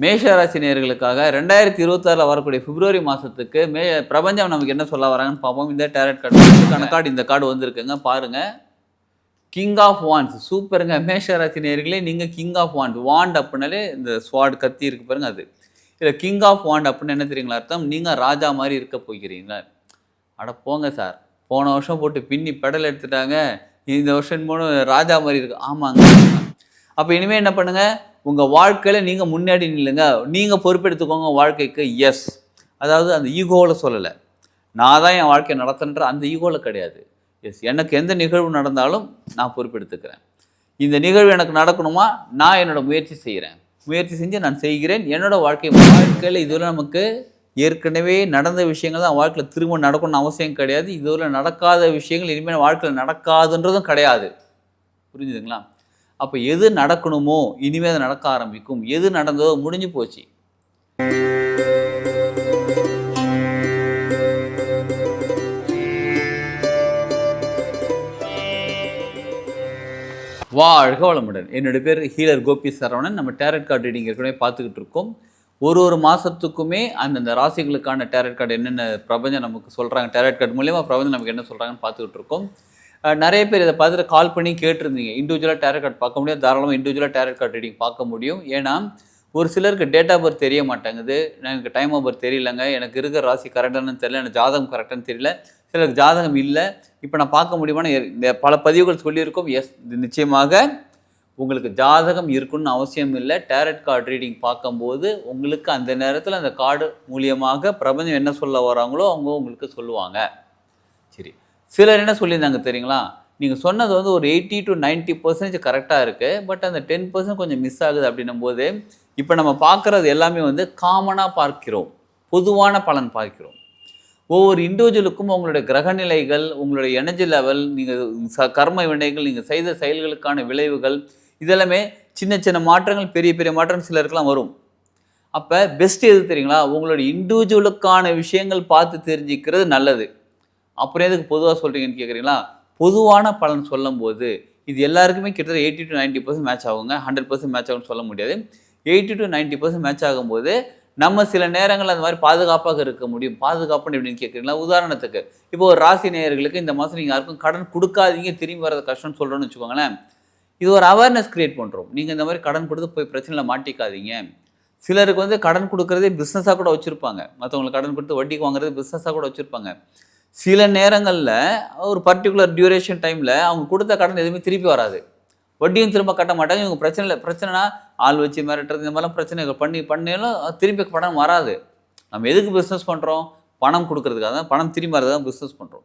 மேஷராசி நேயர்களுக்காக ரெண்டாயிரத்தி இருபத்தாறில் வரக்கூடிய பிப்ரவரி மாதத்துக்கு மே பிரபஞ்சம் நமக்கு என்ன சொல்ல வராங்கன்னு பார்ப்போம். இந்த டேரட் கார்டு கார்டு இந்த கார்டு வந்திருக்குங்க. பாருங்க. கிங் ஆஃப் வான்ஸ் சூப்பருங்க. மேஷராசி நேயர்களே நீங்கள் கிங் ஆஃப் வாண்ட் வாண்ட் அப்படின்னாலே இந்த ஸ்வாட் கத்தி இருக்கு பாருங்க அது. இல்லை கிங் ஆஃப் வாண்ட் அப்படின்னு என்ன தெரியுங்களா அர்த்தம்? நீங்கள் ராஜா மாதிரி இருக்க போகிறீங்களா? அட போங்க சார். போன வருஷம் போட்டு பின்னி பெடல் எடுத்துட்டாங்க. இந்த வருஷம் மூணு ராஜா மாதிரி இருக்கு. ஆமாங்க. அப்போ இனிமேல் என்ன பண்ணுங்கள் உங்கள் வாழ்க்கையில் நீங்கள் முன்னாடி நில்லுங்க. நீங்கள் பொறுப்பெடுத்துக்கோங்க வாழ்க்கைக்கு. எஸ் அதாவது அந்த ஈகோவில் சொல்லலை. நான் தான் என் வாழ்க்கையை நடத்துன்ற அந்த ஈகோவில் கிடையாது. எஸ் எனக்கு எந்த நிகழ்வு நடந்தாலும் நான் பொறுப்பெடுத்துக்கிறேன். இந்த நிகழ்வு எனக்கு நடக்கணுமா? நான் என்னோட முயற்சி செய்கிறேன் முயற்சி செஞ்சு நான் செய்கிறேன். என்னோடய வாழ்க்கை வாழ்க்கையில் இதுவரை நமக்கு ஏற்கனவே நடந்த விஷயங்கள் தான் வாழ்க்கையில் திரும்ப நடக்கணும்னு அவசியம் கிடையாது. இதுவரை நடக்காத விஷயங்கள் இனிமேல் வாழ்க்கையில் நடக்காதுன்றதும் கிடையாது. புரிஞ்சுதுங்களா? அப்போ எது நடக்கணுமோ இனிமேல் அதை நடக்க ஆரம்பிக்கும். எது நடந்ததோ முடிஞ்சு போச்சு. வாழ்க வளமுடன். என்னோட பேர் ஹீலர் கோபி சரவணன். நம்ம டேரட் கார்டு ரீடிங் ஏற்கனவே பார்த்துக்கிட்டு இருக்கோம். ஒரு ஒரு மாதத்துக்குமே அந்தந்த ராசிகளுக்கான டேரட் கார்டு என்னென்ன பிரபஞ்சம் நமக்கு சொல்கிறாங்க டேரட் கார்டு மூலியமாக பிரபஞ்சம் நமக்கு என்ன சொல்கிறாங்கன்னு பார்த்துக்கிட்டு இருக்கோம். நிறைய பேர் இதை பார்த்துட்டு கால் பண்ணி கேட்டிருந்தீங்க. இண்டிவிஜுவலாக டேரட் கார்டு பார்க்க முடியும் தாராளமாக இண்டிவிஜுவலாக டேரட் கார்டு ரீடிங் பார்க்க முடியும். ஏன்னா ஒரு சிலருக்கு டேட் ஆஃப் பர்த் தெரிய மாட்டேங்குது. எனக்கு டைம் ஆஃப் பர்த் தெரியலங்க. எனக்கு இருக்கிற ராசி கரெக்டானு தெரியல. எனக்கு ஜாதகம் கரெக்டானு தெரியல. சிலருக்கு ஜாதகம் இல்லை. இப்போ நான் பார்க்க முடியுமான்னு எ- பல பதிவுகள் சொல்லியிருக்கோம். எஸ் நிச்சயமாக உங்களுக்கு ஜாதகம் இருக்குன்னு அவசியம் இல்லை. டேரட் கார்டு ரீடிங் பார்க்கும்போது உங்களுக்கு அந்த நேரத்தில் அந்த கார்டு மூலியமாக பிரபஞ்சம் என்ன சொல்ல வராங்களோ அவங்க உங்களுக்கு சொல்லுவாங்க. சரி. சிலர் என்ன சொல்லியிருந்தாங்க தெரியுங்களா? நீங்கள் சொன்னது வந்து ஒரு எயிட்டி டு 90% பர்சன்டேஜ் கரெக்டாக இருக்குது பட் அந்த டென் பர்சன்ட் கொஞ்சம் மிஸ் ஆகுது அப்படின்னும் போது இப்போ நம்ம பார்க்குறது எல்லாமே வந்து காமனாக பார்க்கிறோம். பொதுவான பலன் பார்க்கிறோம். ஒவ்வொரு இண்டிவிஜுவலுக்கும் உங்களுடைய கிரகநிலைகள் உங்களுடைய எனர்ஜி லெவல் நீங்கள் ச கர்ம வினைகள் நீங்கள் செய்த செயல்களுக்கான விளைவுகள் இதெல்லாமே சின்ன சின்ன மாற்றங்கள் பெரிய பெரிய மாற்றங்கள் சிலருக்குலாம் வரும். அப்போ பெஸ்ட் எது தெரியுங்களா? உங்களுடைய இண்டிவிஜுவலுக்கான விஷயங்கள் பார்த்து தெரிஞ்சுக்கிறது நல்லது. அப்புறம் எதுக்கு பொதுவாக சொல்கிறீங்கன்னு கேட்குறீங்களா பொதுவான பலன் சொல்லும் போது இது எல்லாருக்குமே கிட்டத்தட்ட எயிட்டி டு 90% பர்சன்ட் மேட்ச் ஆகுங்க. ஹண்ட்ரட் பர்சன்ட் மேட்ச் ஆகும்னு சொல்ல முடியாது. எயிட்டி டு 90% பர்சன்ட் மேட்ச் ஆகும்போது நம்ம சில நேரங்களில் அந்த மாதிரி பாதுகாப்பாக இருக்க முடியும். பாதுகாப்புன்னு எப்படின்னு கேட்குறீங்களா உதாரணத்துக்கு இப்போ ஒரு ராசி நேயர்களுக்கு இந்த மாதம் நீங்கள் யாருக்கும் கடன் கொடுக்காதீங்க திரும்பி வரது கஷ்டம்னு சொல்கிறோன்னு வச்சுக்கோங்களேன். இது ஒரு அவேர்னஸ் க்ரியேட் பண்ணுறோம் நீங்கள் இந்த மாதிரி கடன் கொடுத்து போய் பிரச்சனையில் மாட்டிக்காதீங்க. சிலருக்கு வந்து கடன் கொடுக்குறதே பிஸ்னஸாக கூட வச்சுருப்பாங்க. மற்றவங்களுக்கு கடன் கொடுத்து வட்டிக்கு வாங்குறது பிஸ்னஸாக கூட வச்சுருப்பாங்க. சில நேரங்களில் ஒரு பர்டிகுலர் டியூரேஷன் டைமில் அவங்க கொடுத்த கடன் எதுவுமே திருப்பி வராது. வட்டியும் திரும்ப கட்ட மாட்டாங்க. இவங்க பிரச்சனை இல்லை பிரச்சனைனா ஆள் வச்சு மிரட்டுறது இந்த மாதிரிலாம் பிரச்சனைகள் பண்ணி பண்ணாலும் திருப்பி பணம் வராது. நம்ம எதுக்கு பிஸ்னஸ் பண்ணுறோம் பணம் கொடுக்கறதுக்காக தான் பணம் திரும்பி வரது தான் பிஸ்னஸ் பண்ணுறோம்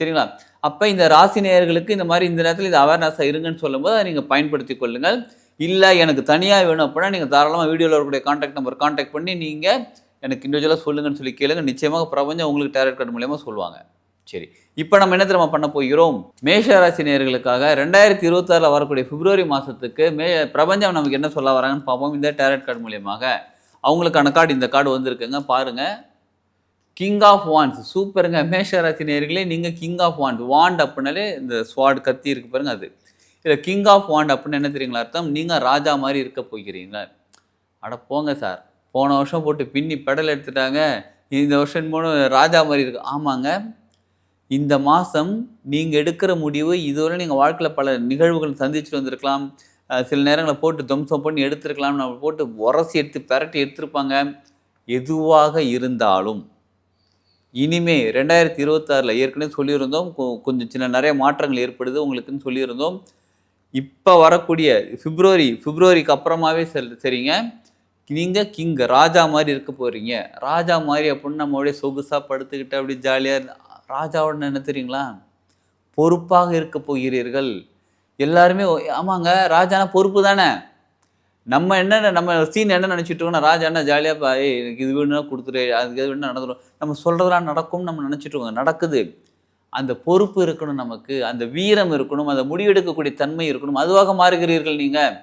சரிங்களா? அப்போ இந்த ராசி நேயர்களுக்கு இந்த மாதிரி இந்த நேரத்தில் இது அவேர்னஸாக இருங்கன்னு சொல்லும்போது அதை நீங்கள் பயன்படுத்தி கொள்ளுங்கள். இல்லை எனக்கு தனியாக வேணும் அப்படின்னா நீங்கள் தாராளமாக வீடியோவில் இருக்கக்கூடிய காண்டாக்ட் நம்பர் காண்டாக்ட் பண்ணி நீங்கள் எனக்கு இண்டிவிஜுவலாக சொல்லுங்கன்னு சொல்லி கேளுங்க. நிச்சயமாக பிரபஞ்சம் உங்களுக்கு டேரட் கார்டு மூலயமா சொல்லுவாங்க. சரி. இப்போ நம்ம என்ன தெரியுமா பண்ண போகிறோம்? மேஷ ராசி ரெண்டாயிரத்தி இருபத்தாறில் வரக்கூடிய பிப்ரவரி மாதத்துக்கு மே பிரபஞ்சம் நமக்கு என்ன சொல்ல வராங்கன்னு பார்ப்போம். இந்த டேரட் கார்டு மூலியமாக. அவங்களுக்கான கார்டு இந்த கார்டு வந்திருக்குங்க. பாருங்கள் கிங் ஆஃப் வான்ஸ் சூப்பருங்க. மேஷ ராசி நீங்கள் கிங் ஆஃப் வாண்ட் வாண்ட் அப்படின்னாலே இந்த ஸ்வாட் கத்தி இருக்கு பாருங்க அது. இல்லை கிங் ஆஃப் வாண்ட் அப்படின்னு என்ன தெரியுங்களா அர்த்தம்? நீங்கள் ராஜா மாதிரி இருக்க போகிறீங்க. அட போங்க சார். போன வருஷம் போட்டு பின்னி பெடல் எடுத்துட்டாங்க. இந்த வருஷம் மூணு ராஜா மாதிரி இருக்கு. ஆமாங்க. இந்த மாதம் நீங்கள் எடுக்கிற முடிவு இதுவரை நீங்கள் வாழ்க்கையில் பல நிகழ்வுகள் சந்திச்சுட்டு வந்திருக்கலாம். சில நேரங்களில் போட்டு துவம்சம் பண்ணி எடுத்திருக்கலாம் நம்ம போட்டு உரசி எடுத்து பெரட்டி எடுத்திருப்பாங்க. எதுவாக இருந்தாலும். இனிமே ரெண்டாயிரத்தி இருபத்தாறில் ஏற்கனவே சொல்லியிருந்தோம். கொஞ்சம் சின்ன நிறைய மாற்றங்கள் ஏற்படுது உங்களுக்குன்னு சொல்லியிருந்தோம். இப்போ வரக்கூடிய பிப்ரவரி பிப்ரவரிக்கு அப்புறமாவே சரி சரிங்க. நீங்கள் கிங் ராஜா மாதிரி இருக்க போகிறீங்க ராஜா மாதிரி அப்படின்னு நம்ம அப்படியே சொகுசாக படுத்துக்கிட்டு அப்படி ஜாலியாக ராஜாவோட என்ன தெரியுங்களா? பொறுப்பாக இருக்க போகிறீர்கள். எல்லாருமே ஆமாங்க ராஜானா பொறுப்பு தானே? நம்ம என்ன நம்ம சீன் என்ன நினச்சிட்டு இருக்கோம்னா ராஜா என்ன ஜாலியாக பா எனக்கு இது வேணும்னா கொடுத்துரு அதுக்கு எது வேணும் நடந்துடும் நம்ம சொல்கிறதெல்லாம் நடக்கும்னு நம்ம நினச்சிட்டு இருக்கோம் நடக்குது. அந்த பொறுப்பு இருக்கணும் நமக்கு அந்த வீரம் இருக்கணும் அந்த முடிவெடுக்கக்கூடிய தன்மை இருக்கணும். அதுவாக மாறுகிறீர்கள் நீங்கள்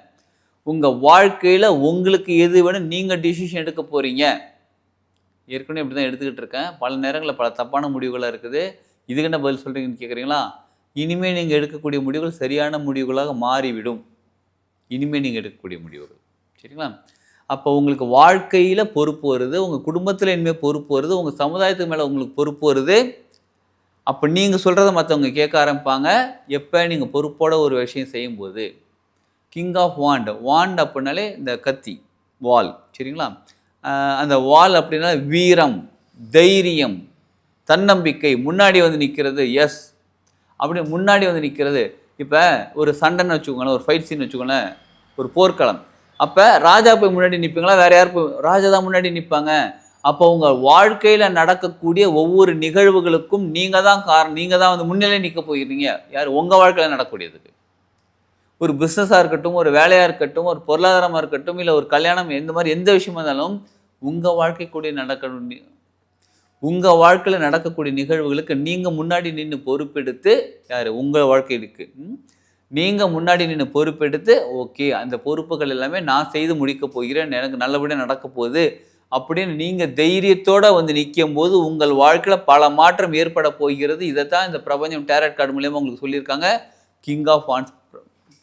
உங்கள் வாழ்க்கையில் உங்களுக்கு எது வேணும் நீங்கள் டிசிஷன் எடுக்க போகிறீங்க ஏற்கனவே இப்படி தான் எடுத்துக்கிட்டு இருக்கேன். பல நேரங்களில் பல தப்பான முடிவுகளாக இருக்குது. இதுக்கு என்ன பதில் சொல்கிறீங்கன்னு கேட்குறீங்களா இனிமேல் நீங்கள் எடுக்கக்கூடிய முடிவுகள் சரியான முடிவுகளாக மாறிவிடும். இனிமேல் நீங்கள் எடுக்கக்கூடிய முடிவுகள். சரிங்களா? அப்போ உங்களுக்கு வாழ்க்கையில் பொறுப்பு வருது உங்கள் குடும்பத்தில் இனிமேல் பொறுப்பு வருது உங்கள் சமுதாயத்துக்கு மேலே உங்களுக்கு பொறுப்பு வருது. அப்போ நீங்கள் சொல்கிறத மற்றவங்க கேட்க ஆரம்பிப்பாங்க. எப்போ நீங்கள் பொறுப்போட ஒரு விஷயம் செய்யும்போது. கிங் ஆஃப் வாண்ட் வாண்ட் அப்படின்னாலே இந்த கத்தி வால் சரிங்களா? அந்த வால் அப்படின்னா வீரம் தைரியம் தன்னம்பிக்கை. முன்னாடி வந்து நிற்கிறது எஸ் அப்படி முன்னாடி வந்து நிற்கிறது இப்போ ஒரு சண்டைன்னு வச்சுக்கோங்களேன் ஒரு ஃபைட் சீன் வச்சுக்கோங்களேன் ஒரு போர்க்களம். அப்போ ராஜா போய் முன்னாடி நிற்பீங்களா வேறு யார் போய் ராஜா தான் முன்னாடி நிற்பாங்க அப்போ உங்கள் வாழ்க்கையில் நடக்கக்கூடிய ஒவ்வொரு நிகழ்வுகளுக்கும் நீங்கள் தான் காரணம் நீங்கள் தான் வந்து முன்னிலை நிற்க போயிருந்தீங்க யார்? உங்கள் வாழ்க்கையில் நடக்கக்கூடியதுக்கு ஒரு பிஸ்னஸாக இருக்கட்டும் ஒரு வேலையாக இருக்கட்டும் ஒரு பொருளாதாரமாக இருக்கட்டும் இல்லை ஒரு கல்யாணம் எந்த மாதிரி எந்த விஷயமா இருந்தாலும் உங்கள் வாழ்க்கை கூட உங்கள் வாழ்க்கையில் நடக்கக்கூடிய நிகழ்வுகளுக்கு நீங்கள் முன்னாடி நின்று பொறுப்பெடுத்து யார்? உங்கள் வாழ்க்கைக்கு நீங்கள் முன்னாடி நின்று பொறுப்பெடுத்து ஓகே அந்த பொறுப்புகள் எல்லாமே நான் செய்து முடிக்க போகிறேன் எனக்கு நல்லபடியாக நடக்க போகுது அப்படின்னு நீங்கள் தைரியத்தோடு வந்து நிற்கும் போது உங்கள் வாழ்க்கையில் பல மாற்றம் ஏற்பட போகிறது. இதை தான் இந்த பிரபஞ்சம் டேரட் கார்டு மூலியமாக உங்களுக்கு சொல்லியிருக்காங்க. King of wands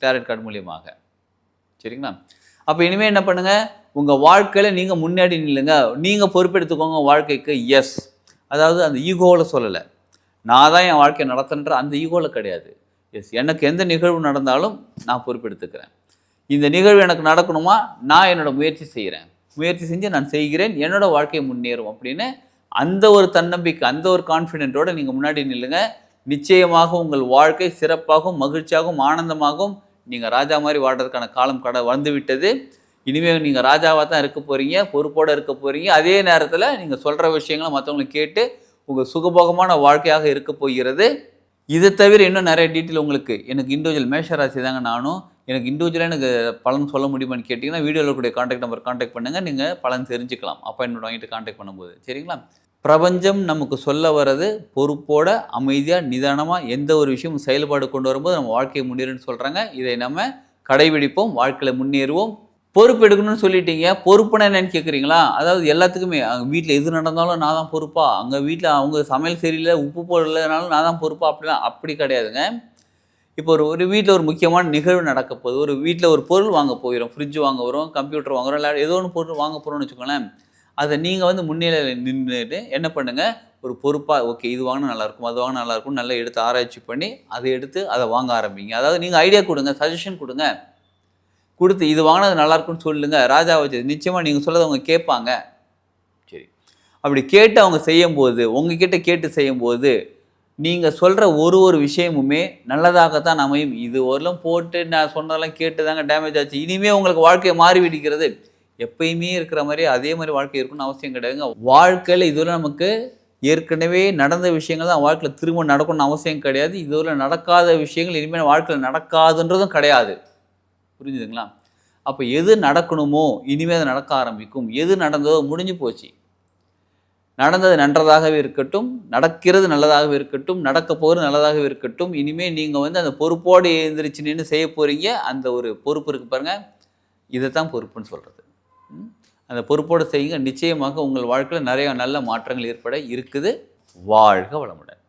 tarot card மூலியமாக. சரிங்களா? அப்போ இனிமேல் என்ன பண்ணுங்கள் உங்கள் வாழ்க்கையில் நீங்கள் முன்னாடி நில்லுங்க. நீங்கள் பொறுப்பெடுத்துக்கோங்க வாழ்க்கைக்கு. எஸ் அதாவது அந்த ஈகோவில் சொல்லலை. நான் தான் என் வாழ்க்கையை நடத்துன்ற அந்த ஈகோவில் கிடையாது. எஸ் எனக்கு எந்த நிகழ்வு நடந்தாலும் நான் பொறுப்பெடுத்துக்கிறேன். இந்த நிகழ்வு எனக்கு நடக்கணுமா? நான் என்னோட முயற்சி செய்கிறேன் முயற்சி செஞ்சு நான் செய்கிறேன். என்னோடய வாழ்க்கையை முன்னேறும் அப்படின்னு அந்த ஒரு தன்னம்பிக்கை அந்த ஒரு கான்ஃபிடென்ட்டோடு நீங்கள் முன்னாடி நில்லுங்க. நிச்சயமாக உங்கள் வாழ்க்கை சிறப்பாகவும் மகிழ்ச்சியாகவும் ஆனந்தமாகவும் நீங்கள் ராஜா மாதிரி வாழ்கிறதுக்கான காலம் கட வந்து விட்டது இனிமேல் நீங்கள் ராஜாவாக தான் இருக்க போகிறீங்க பொறுப்போடு இருக்க போகிறீங்க அதே நேரத்தில் நீங்கள் சொல்கிற விஷயங்களை மற்றவங்களுக்கு கேட்டு உங்கள் சுகபோகமான வாழ்க்கையாக இருக்க போகிறது. இதை தவிர இன்னும் நிறைய டீட்டெயில் உங்களுக்கு. எனக்கு இண்டிவிஜுவல் மேஷராசி தாங்க நானும். எனக்கு இண்டிவிஜுவலாக எனக்கு பலன் சொல்ல முடியுமான்னு கேட்டிங்கன்னா வீடியோவில் கூடிய காண்டாக்ட் நம்பர் காண்டாக்ட் பண்ணுங்கள் நீங்கள் பலன் தெரிஞ்சுக்கலாம். அப்பாயின்மெண்ட் வாங்கிட்டு காண்டாக்ட் பண்ணும்போது. சரிங்களா? பிரபஞ்சம் நமக்கு சொல்ல வர்றது பொறுப்போட அமைதியாக நிதானமாக எந்த ஒரு விஷயமும் செயல்பாடு கொண்டு வரும்போது நம்ம வாழ்க்கையை முன்னேறுன்னு சொல்கிறாங்க இதை நம்ம கடைபிடிப்போம் வாழ்க்கையில் முன்னேறுவோம். பொறுப்பு எடுக்கணும்னு சொல்லிட்டீங்க. பொறுப்புனா என்னன்னு கேட்குறீங்களா அதாவது எல்லாத்துக்குமே அங்கே வீட்டில் எது நடந்தாலும் நான் தான் பொறுப்பா. அங்கே வீட்டில் அவங்க சமையல் சரியில்லை உப்பு போடலைனாலும் நான் தான் பொறுப்பா. அப்படிலாம் அப்படி கிடையாதுங்க. இப்போ ஒரு ஒரு வீட்டில் ஒரு முக்கியமான நிகழ்வு நடக்க போகுது. ஒரு வீட்டில் ஒரு பொருள் வாங்க போகிறோம். ஃப்ரிட்ஜ் வாங்க வரும் கம்ப்யூட்டர் வாங்குறோம் இல்லை ஏதோ ஒன்று பொருள் வாங்க போகிறோம்னு வச்சுக்கோங்களேன். அதை நீங்கள் வந்து முன்னிலையில் நின்றுட்டு என்ன பண்ணுங்கள் ஒரு பொறுப்பாக ஓகே இது வாங்கினா நல்லாயிருக்கும் அது வாங்கினா நல்லாயிருக்கும் நல்லா எடுத்து ஆராய்ச்சி பண்ணி அதை எடுத்து அதை வாங்க ஆரம்பிங்க. அதாவது நீங்கள் ஐடியா கொடுங்க சஜஷன் கொடுங்க. கொடுத்து இது வாங்கினது நல்லாயிருக்குன்னு சொல்லுங்கள் சொல்லுங்க. ராஜா வச்சு நிச்சயமாக நீங்கள் சொல்லதை அவங்க கேட்பாங்க. சரி. அப்படி கேட்டு அவங்க செய்யும்போது உங்ககிட்ட கேட்டு செய்யும்போது நீங்கள் சொல்கிற ஒரு ஒரு விஷயமுமே நல்லதாகத்தான் அமையும். இது வரலும் போட்டு நான் சொன்னதெல்லாம் கேட்டு தாங்க டேமேஜ் ஆச்சு. இனிமேல் உங்களுக்கு வாழ்க்கையை மாறிவிடுகிறது எப்பயுமே இருக்கிற மாதிரி அதே மாதிரி வாழ்க்கை இருக்கணும்னு அவசியம் கிடையாதுங்க. வாழ்க்கையில் இதுவரை நமக்கு ஏற்கனவே நடந்த விஷயங்கள் தான் வாழ்க்கையில் திரும்ப நடக்கணும்னு அவசியம் கிடையாது. இதுவரை நடக்காத விஷயங்கள் இனிமேல் வாழ்க்கையில் நடக்காதுன்றதும் கிடையாது. புரிஞ்சுதுங்களா? அப்போ எது நடக்கணுமோ இனிமேல் அது நடக்க ஆரம்பிக்கும். எது நடந்ததோ முடிஞ்சு போச்சு. நடந்தது நன்றதாகவே இருக்கட்டும் நடக்கிறது நல்லதாகவே இருக்கட்டும் நடக்க போகிறது நல்லதாகவே இருக்கட்டும் இனிமேல் நீங்கள் வந்து அந்த பொறுப்போடு எழுந்திரிச்சு நின்று செய்ய போகிறீங்க அந்த ஒரு பொறுப்பு இருக்கு பாருங்கள் இதை தான் பொறுப்புன்னு சொல்கிறது அந்த பொறுப்போடு செய்யுங்க. நிச்சயமாக உங்கள் வாழ்க்கையில் நிறைய நல்ல மாற்றங்கள் ஏற்பட இருக்குது. வாழ்க வளமுடன்.